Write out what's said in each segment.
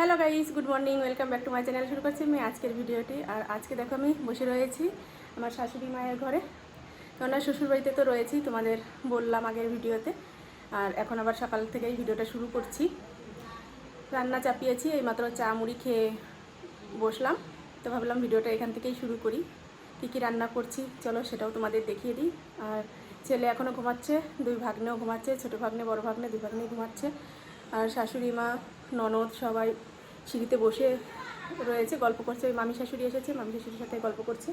Hello guys, good morning, welcome back to my channel, শুরু করছি আমি আজকের ভিডিওটি। আর আজকে দেখো আমি বসে রয়েছি আমার শাশুড়ি মায়ের ঘরে। কেননা শ্বশুরবাড়িতে তো রয়েছি, তোমাদের বললাম আগের ভিডিওতে। আর এখন আবার সকাল থেকেই ভিডিওটা শুরু করছি। রান্না চাপিয়েছি, এইমাত্র চা মুড়ি খেয়ে বসলাম। তো ভাবলাম ভিডিওটা এখান থেকেই শুরু করি। কী কী রান্না করছি, চলো সেটাও তোমাদের দেখিয়ে দিই। আর ছেলে এখনও ঘুমাচ্ছে, দুই ভাগ্নেও ঘুমাচ্ছে, ছোটো ভাগ্নে, বড় ভাগ্নে, দুই ভাগ্নে ঘুমাচ্ছে। আর শাশুড়ি মা, ননদ সবাই সিঁড়িতে বসে রয়েছে, গল্প করছে। ওই মামি শাশুড়ি এসেছে, মামি শাশুড়ির সাথে গল্প করছে।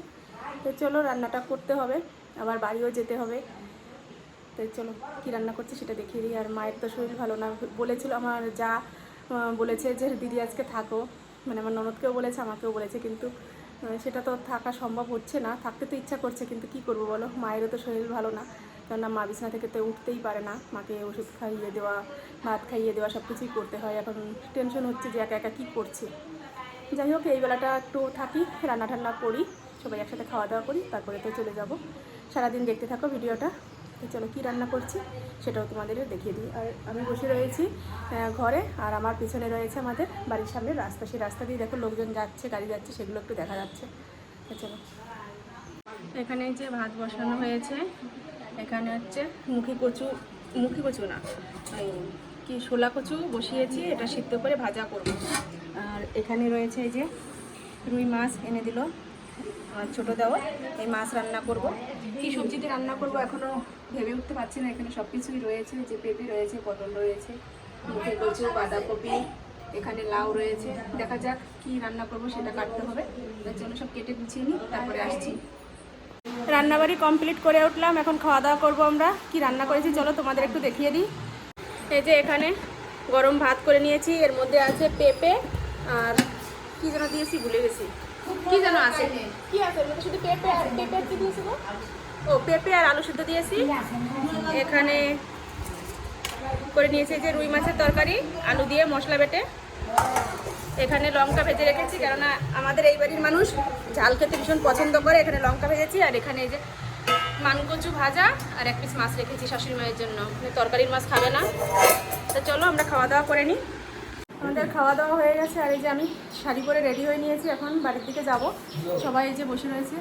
তো চলো, রান্নাটা করতে হবে। আবার বাড়িও যেতে হবে। তো চলো, কী রান্না করছে সেটা দেখিয়ে দিই। আর মায়ের তো শরীর ভালো না। বলেছিল আমার যা বলেছে যে দিদি আজকে থাকো। মানে আমার ননদকেও বলেছে, আমাকেও বলেছে। কিন্তু সেটা তো থাকা সম্ভব হচ্ছে না। থাকতে তো ইচ্ছা করছে, কিন্তু কি করব বলো? মায়েরও তো শরীর ভালো না। কেননা মা বিছানা থেকে তো উঠতেই পারে না। মাকে ওষুধ খাইয়ে দেওয়া, ভাত খাইয়ে দেওয়া সব কিছুই করতে হয়। এখন টেনশন হচ্ছে যে একা একা কী করছি। যাই হোক, এই বেলাটা একটু থাকি, রান্না টান্না করি, সবাই একসাথে খাওয়া দাওয়া করি, তারপরে তো চলে যাব। সারাদিন দেখতে থাকো ভিডিওটা। তো চলো, কী রান্না করছি সেটাও তোমাদের দেখিয়ে দিই। আর আমি বসে রয়েছি ঘরে, আর আমার পিছনে রয়েছে আমাদের বাড়ির সামনে রাস্তা। সেই রাস্তা দিয়ে দেখো লোকজন যাচ্ছে, গাড়ি যাচ্ছে, সেগুলো একটু দেখা যাচ্ছে। চলো। এখানে যে ভাত বসানো হয়েছে এখানে হচ্ছে মুখি কচু মুখি কচু না কি শোলা কচু বসিয়েছি, এটা সিদ্ধ করে ভাজা করব। আর এখানে রয়েছে এই যে রুই মাছ এনে দিল আর ছোটো দেওয়া, এই মাছ রান্না করব। কি সবজিতে রান্না করব এখনও ভেবে উঠতে পারছি না, এখানে সব কিছুই রয়েছে যে পেঁপে রয়েছে, পটল রয়েছে, মুখে কচু, বাঁধাকপি, এখানে লাউ রয়েছে। দেখা যাক কি রান্না করব সেটা কাটতে হবে তার জন্য সব কেটে গুছিয়ে নিই, তারপরে আসছি। রান্নাবাড়ি কমপ্লিট করে উঠলাম, এখন খাওয়া দাওয়া করব আমরা। কি রান্না করেছি চলো তোমাদের একটু দেখিয়ে দিই। এই যে এখানে গরম ভাত করে নিয়েছি, এর মধ্যে আছে পেঁপে আর কি যেন দিয়েছি ভুলে গেছি। কি যেন আছে? কি আছে? শুধু পেঁপে আর পেঁপে কি দিয়েছি ও, পেঁপে আর আলু সিদ্ধ দিয়েছি। এখানে করে নিয়েছি যে রুই মাছের তরকারি, আলু দিয়ে মশলা বেটে। এখানে লঙ্কা ভেজে রেখেছি, কেননা আমাদের এই বাড়ির মানুষ ঝাল খেতে ভীষণ পছন্দ করে। এখানে লঙ্কা ভেজেছি, আর এখানে এই যে মানকচু ভাজা, আর এক পিস মাছ রেখেছি শাশুড়ি মায়ের জন্য। মানে তরকারির মাছ খাবে না। তো চলো আমরা খাওয়া দাওয়া করে নিই। আমাদের খাওয়া দাওয়া হয়ে গেছে, আর এই যে আমি শাড়ি পরে রেডি হয়ে নিয়েছি, এখন বাড়ির দিকে যাব। সবাই এই যে বসে রয়েছে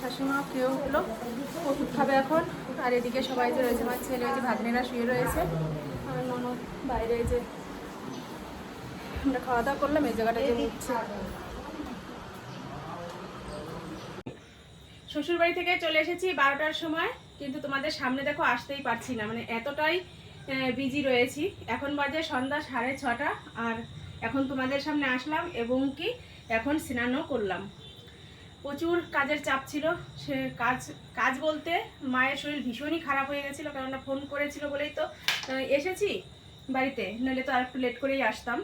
শাশুড়িমা কেউ হলো ওষুধ খাবে এখন। আর এদিকে সবাই যে রয়েছে, আমার ছেলে ওই যে ভাগ্নেরা শুয়ে রয়েছে। আমার ননদ বাইরে যে আমরা খাওয়া দাওয়া করলাম, এই শ্বশুর বাড়ি থেকে চলে এসেছি বারোটার সময়, কিন্তু তোমাদের সামনে দেখো আসতেই পারছি না। মানে এতটাই বিজি রয়েছি। এখন বাজে সন্ধ্যা সাড়ে ছটা, আর এখন তোমাদের সামনে আসলাম এবং কি এখন স্নানও করলাম। প্রচুর কাজের চাপ ছিল। সে কাজ কাজ বলতে মায়ের শরীর ভীষণই খারাপ হয়ে গেছিল, কেননা ফোন করেছিল বলেই তো এসেছি বাড়িতে, নইলে তো আর একটু লেট করেই আসতাম।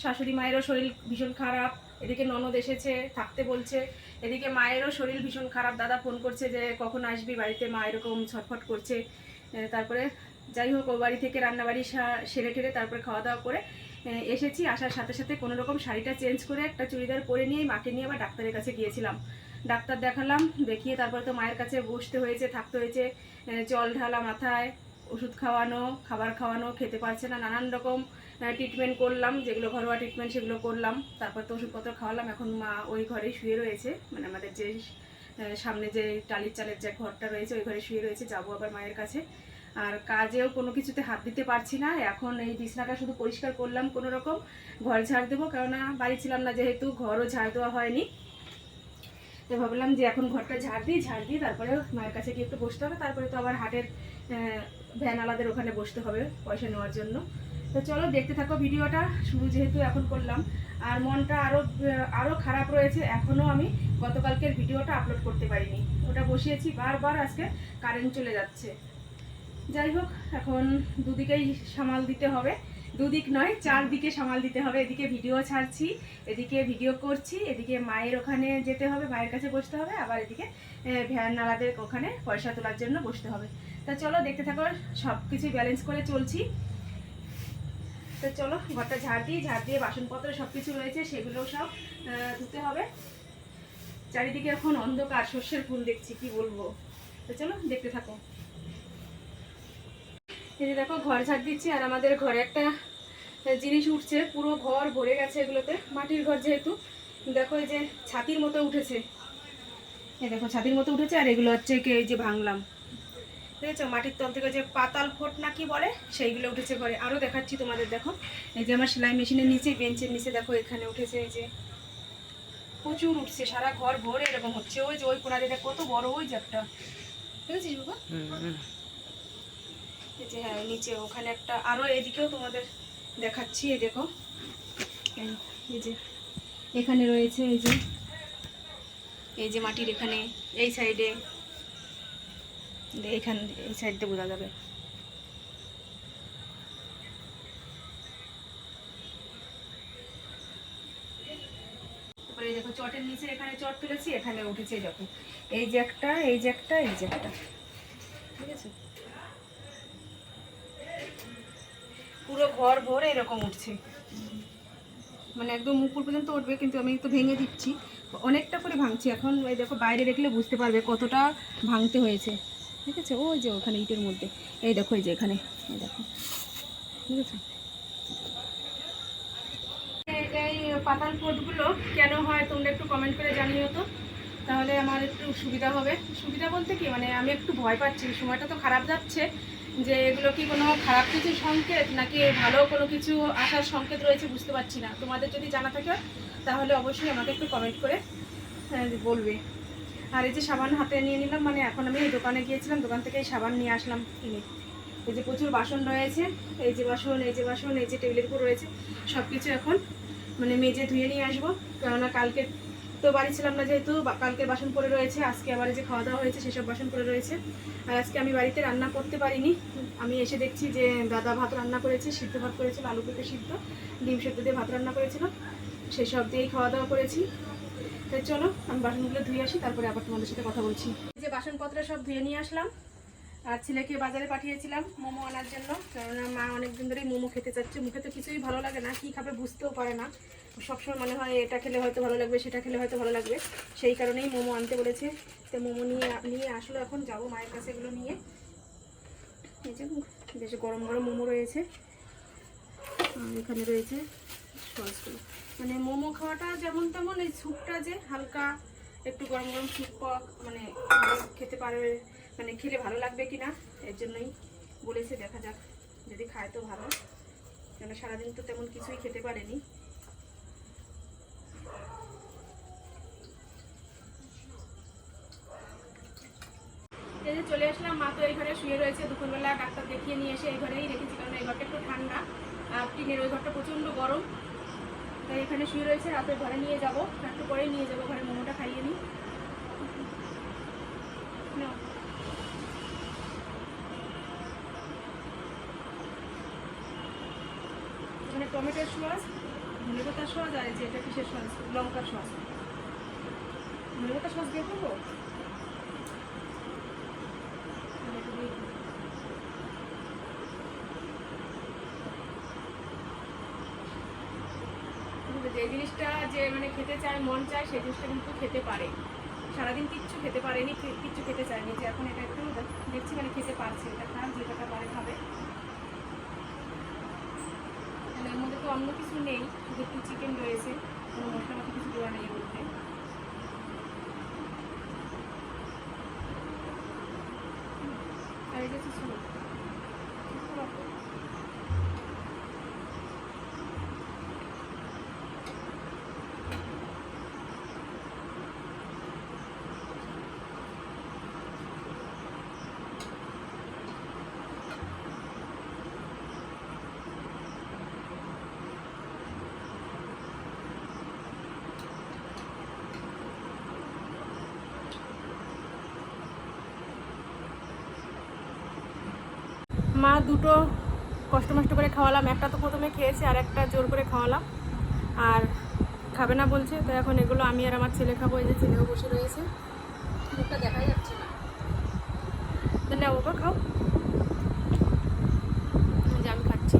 শাশুড়ি মায়েরও শরীর ভীষণ খারাপ, এদিকে ননদ এসেছে, থাকতে বলছে, এদিকে মায়েরও শরীর ভীষণ খারাপ, দাদা ফোন করছে যে কখন আসবি বাড়িতে, মা এরকম ছটফট করছে তারপরে যাই হোক, ও বাড়ি থেকে রান্নাবাড়ি সেরে টেরে তারপরে খাওয়া দাওয়া করে এসেছি, আসার সাথে সাথে কোনো রকম শাড়িটা চেঞ্জ করে একটা চুড়িদার পরে নিয়ে মাকে নিয়ে আবার ডাক্তারের কাছে গিয়েছিলাম। ডাক্তার দেখালাম, দেখিয়ে তারপরে তো মায়ের কাছে বসতে হয়েছে, থাকতে হয়েছে জল ঢালা মাথায়, ওষুধ খাওয়ানো, খাবার খাওয়ানো, খেতে পারছে না, নানান রকম ট্রিটমেন্ট করলাম, যেগুলো ঘরোয়া ট্রিটমেন্ট সেগুলো করলাম। তারপর তো ওষুধপত্র খাওয়ালাম। এখন মা ওই ঘরেই শুয়ে রয়েছে। মানে আমাদের যে সামনে যে টালির চালের যে ঘরটা রয়েছে, ওই ঘরে শুয়ে রয়েছে। যাব আবার মায়ের কাছে। আর কাজেও কোনো কিছুতে হাত দিতে পারছি না। এখন এই বিছনাটা শুধু পরিষ্কার করলাম কোনো রকম। ঘর ঝাড় দেবো, কেননা বাড়ি ছিলাম না যেহেতু, ঘরও ঝাড় দেওয়া হয়নি। তো ভাবলাম যে এখন ঘরটা ঝাড় দিই ঝাড় দিই তারপরে মায়ের কাছে গিয়ে একটু বসতে হবে। তারপরে তো আবার হাটের ভ্যান আলাদের ওখানে বসতে হবে পয়সা নেওয়ার জন্য। তো চলো দেখতে থাকো ভিডিওটা শুরু যেহেতু এখন করলাম। আর মনটা আরও আরও খারাপ রয়েছে এখনও আমি গতকালকের ভিডিওটা আপলোড করতে পারিনি। ওটা বসিয়েছি বারবার আজকে কারেন্ট চলে যাচ্ছে। যাই হোক, এখন দুদিকেই সামাল দিতে হবে। দুদিক নয়, চারদিকে সামাল দিতে হবে। এদিকে ভিডিও ছাড়ছি, এদিকে ভিডিও করছি, এদিকে মায়ের ওখানে যেতে হবে, মায়ের কাছে বসতে হবে, আবার এদিকে ভ্যান নালাদের ওখানে পয়সা তোলার জন্য বসতে হবে। তা চলো দেখতে থাকো সব কিছু ব্যালেন্স করে চলছি। তো চলো, ঘরটা ঝাড় দিই ঝাড় দিয়ে বাসনপত্র সব কিছু রয়েছে সেগুলোও সব ধুতে হবে। চারিদিকে এখন অন্ধকার শস্যের ফুল দেখছি, কি বলব। তো চলো, দেখতে থাকো। এই যে দেখো, ঘর ঝাড় দিচ্ছি, আর আমাদের ঘরে একটা জিনিস উঠছে, পুরো ঘর ভরে গেছে এগুলোতে, মাটির ঘর যেহেতু। দেখো এই যে ছাতির মতো উঠেছে। এই দেখো, ছাতির মতো উঠেছে, আর এগুলো হচ্ছে কি, এই যে ভাঙলাম। দেখেছ? মাটির তল থেকে যে পাতাল ফোট না কি বলে? সেইগুলো উঠেছে ঘরে। আরও দেখাচ্ছি তোমাদের দেখো। এই যে আমার সেলাই মেশিনের নিচে বেঞ্চের নিচে দেখো এখানে উঠেছে এই যে। প্রচুর উঠছে সারা ঘর ভরে এরকম হচ্ছে। ওই যে ওই কোনা যেটা কত বড় ওই যে একটা। দেখেছিস বাবা? এই যে হ্যাঁ নিচে ওখানে একটা আরও এদিকেও তোমাদের দেখাচ্ছি এই দেখো। এই যে এখানে রয়েছে এই যে এই যে মাটির এখানে এই সাইডে এইখান এই সাইডে বোঝা যাবে। দেখো, চটের নিচে এখানে চট তুলেছি, এখানে উঠেছে দেখো। এই যে একটা, এই যে একটা, এই যে একটা। ঠিক আছে? পুরো ঘর ভরে এরকম উঠছে। মানে একদম মুকুর পর্যন্ত উঠবে, কিন্তু আমি তো ভেঙে দিচ্ছি। অনেকটা করে ভাঙছি। এখন এই দেখো, বাইরে দেখলে বুঝতে পারবে কতটা ভাঙতে হয়েছে। ঠিক আছে? ওই যে ওখানে ইটের মধ্যে। এই দেখো, এই যে এখানে। এই দেখো। ঠিক আছে? এই- পাতাল পোটগুলো কেন হয় তোমরা একটু কমেন্ট করে জানিও তো। তাহলে আমার একটু সুবিধা হবে। সুবিধা বলতে কি মানে আমি একটু ভয় পাচ্ছি। সময়টা তো খারাপ যাচ্ছে। যে এগুলো কি কোনো খারাপ কিছু সংকেত, নাকি ভালো কোনো কিছু আসার সংকেত রয়েছে বুঝতে পারছি না। তোমাদের যদি জানা থাকে, তাহলে অবশ্যই আমাকে একটু কমেন্ট করে বলবে। আর এই যে সাবান হাতে নিয়ে নিলাম মানে এখন আমি এই দোকানে গিয়েছিলাম, দোকান থেকে এই সাবান নিয়ে আসলাম কিনে। এই যে প্রচুর বাসন রয়েছে, এই যে বাসন, এই যে বাসন, এই যে টেবিলের উপর রয়েছে সব কিছু এখন মানে মেজে ধুয়ে নিয়ে আসব। কেননা কালকে তো বাড়ি ছিলাম না যেহেতু কালকে বাসন পড়ে রয়েছে, আজকে আবার যে খাওয়া দাওয়া হয়েছে, সেসব বাসন পড়ে রয়েছে। আর আজকে আমি বাড়িতে রান্না করতে পারিনি। আমি এসে দেখছি যে দাদা ভাত রান্না করেছে, সিদ্ধ ভাত করেছিল, আলু পেঁপে সিদ্ধ, ডিম সেদ্ধ দিয়ে ভাত রান্না করেছিল। সেসব দিয়েই খাওয়া দাওয়া করেছি। তাই চলো, আমি বাসনগুলো ধুয়ে আসি, তারপরে আবার তোমাদের সাথে কথা বলছি। এই যে বাসনপত্র সব ধুয়ে নিয়ে আসলাম, আর ছেলেকে বাজারে পাঠিয়েছিলাম মোমো আনার জন্য। কেননা মা অনেকদিন ধরেই মোমো খেতে চাচ্ছে, মুখে তো কিছুই ভালো লাগে না, কী খাবে বুঝতেও পারে না। সবসময় মনে হয় এটা খেলে হয়তো ভালো লাগবে, সেটা খেলে হয়তো ভালো লাগবে। সেই কারণেই মোমো আনতে বলেছে, তো মোমো নিয়ে নিয়ে আসলো এখন, যাব মায়ের কাছে এগুলো নিয়ে। এই যে বেশ গরম গরম মোমো রয়েছে। এখানে রয়েছে সসগুলো। মানে মোমো খাওয়াটা যেমন তেমন, এই স্যুপটা যে হালকা একটু গরম গরম স্যুপ মানে খেতে পারবে মানে খেলে ভালো লাগবে কি না এর জন্যই বলেছে, দেখা যাক, যদি খায় তো ভালো। কেন সারাদিন তো তেমন কিছুই খেতে পারেনি। চলে আসলাম, মা তো এই ঘরে শুয়ে রয়েছে, দুপুরবেলা ডাক্তার দেখিয়ে নিয়ে এসে এই ঘরেই রেখেছি কারণ এই ঘরটা একটু ঠান্ডা। টিনের ওই ঘরটা প্রচণ্ড গরম। তাই এখানে শুয়ে রয়েছে রাতে ঘরে নিয়ে যাব। একটু পরেই নিয়ে যাব ঘরে, মোমোটা খাইয়ে নিই। এখানে টমেটোর সস, ধনেপাতার সস, আর যে এটা কিসের সস? লঙ্কার সস। ধনেপাতার সস দিয়ে করব আমি একটু দিয়ে দিই। কিন্তু যে জিনিসটা যে মানে খেতে চায়, মন চায়, সেই জিনিসটা কিন্তু খেতে পারে। সারাদিন কিচ্ছু খেতে পারেনি কিচ্ছু খেতে চায়নি। যে এখন এটা একটু দেখছি মানে খেতে পারছে, এটা খারাপ যেটা পারে খাবে। এর মধ্যে তো অন্য কিছু নেই, শুধু একটু চিকেন রয়েছে, কোনো মশলা মতো কিছু দেওয়া নেই মধ্যে। আর এই যে হচ্ছে স্যুপ। স্যুপটা রাখো। মা দুটো কষ্ট মষ্ট করে খাওয়ালাম। একটা তো প্রথমে খেয়েছে, আর একটা জোর করে খাওয়ালাম। আর খাবে না বলছে, তো এখন এগুলো আমি আর আমার ছেলে খাব, এই যে ছেলেও বসে রয়েছে। দেখাই যাচ্ছে না। তাহলে ও খাও এই যে আমি খাচ্ছি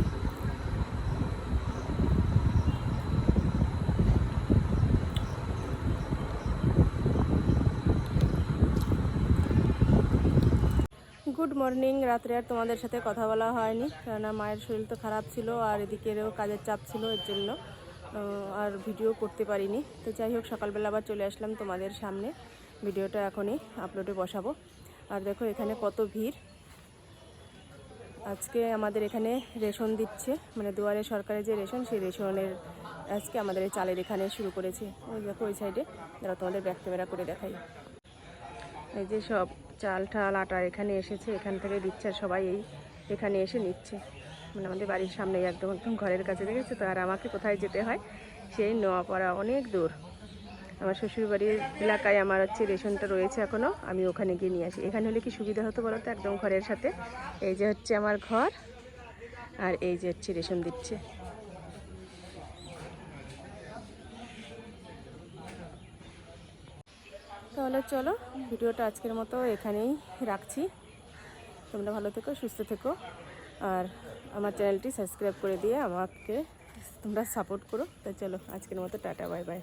গুড গুড মর্নিং রাত্রে আর তোমাদের সাথে কথা বলা হয়নি, কেননা মায়ের শরীর তো খারাপ ছিল আর এদিকেরও কাজের চাপ ছিল এর জন্য আর ভিডিও করতে পারিনি। তো যাই হোক, সকালবেলা আবার চলে আসলাম তোমাদের সামনে। ভিডিওটা এখনই আপলোডে বসাবো। আর দেখো এখানে কত ভিড়। আজকে আমাদের এখানে রেশন দিচ্ছে মানে দুয়ারে সরকারের যে রেশন, সেই রেশনের আজকে আমাদের এই চালের এখানে শুরু করেছে। ওই দেখো ওই সাইডে যারা তোমাদের ব্যাক ক্যামেরা করে দেখাই। এই যে সব। চাল ঠাল আটা এখানে এসেছে, এখান থেকে দিচ্ছে সবাই এই এখানে এসে নিচ্ছে। মানে আমাদের বাড়ির সামনে একদম একদম ঘরের কাছে দেখেছে তো আর আমাকে কোথায় যেতে হয়? সেই নোয়াপাড়া, অনেক দূর। আমার শ্বশুরবাড়ির এলাকায় আমার হচ্ছে রেশনটা রয়েছে এখনও আমি ওখানে গিয়ে নিয়ে আসি। এখানে হলে কি সুবিধা হতো বলো তো একদম ঘরের সাথে। এই যে হচ্ছে আমার ঘর, আর এই যে হচ্ছে রেশন দিচ্ছে। তাহলে চলো, ভিডিওটা আজকের মতো এখানেই রাখছি। তোমরা ভালো থেকো, সুস্থ থেকো। আর আমার চ্যানেলটি সাবস্ক্রাইব করে দিয়ে আমাকে তোমরা সাপোর্ট করো। তাই চলো, আজকের মতো টাটা, বাই বাই।